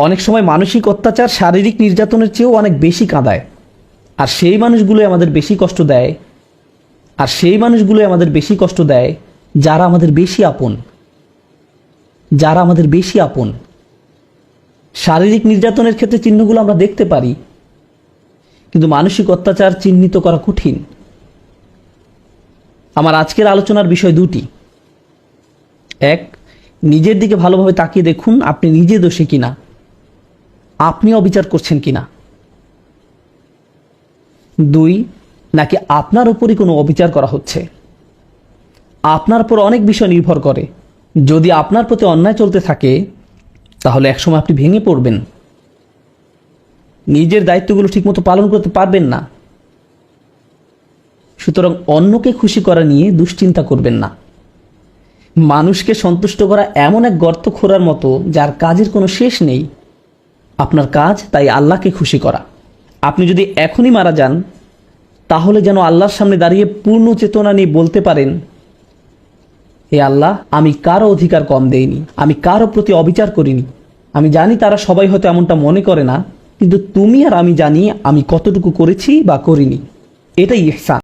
অনেক সময় মানসিক অত্যাচার শারীরিক নির্যাতনের চেয়েও অনেক বেশি কাঁদায়। আর সেই মানুষগুলোই আমাদের বেশি কষ্ট দেয়। আর সেই মানুষগুলোই আমাদের বেশি কষ্ট দেয় যারা আমাদের বেশি আপন। যারা আমাদের বেশি আপন। শারীরিক নির্যাতনের ক্ষেত্রে চিহ্নগুলো আমরা দেখতে পারি। কিন্তু মানসিক অত্যাচার চিহ্নিত করা কঠিন। আমার আজকের আলোচনার বিষয় দুটি। এক, নিজের দিকে ভালোভাবে তাকিয়ে দেখুন আপনি নিজে দোষী কিনা। আপনি অবিচার করছেন কিনা? দুই, নাকি আপনার উপরই কোনো অবিচার করা হচ্ছে? আপনার উপর অনেক বিষয় নির্ভর করে। যদি আপনার প্রতি অন্যায় চলতে থাকে, তাহলে একসময় আপনি ভেঙে পড়বেন। নিজের দায়িত্বগুলো ঠিকমতো পালন করতে পারবেন না। সুতরাং অন্যকে খুশি করা নিয়ে দুশ্চিন্তা করবেন না। মানুষকে সন্তুষ্ট করা এমন এক গর্ত খোঁড়ার মতো, যার কাজের কোনো শেষ নেই। আপনার কাজ তাই আল্লাহকে খুশি করা। আপনি যদি এখনই মারা যান, তাহলে যেন আল্লাহর সামনে দাঁড়িয়ে পূর্ণ চেতনা নিয়ে বলতে পারেন, হে আল্লাহ, আমি কারও অধিকার কম দেইনি, আমি কারও প্রতি অবিচার করিনি। আমি জানি তারা সবাই হয়তো এমনটা মনে করে না, কিন্তু তুমি আর আমি জানি আমি কতটুকু করেছি বা করিনি। এটাই ইহসান।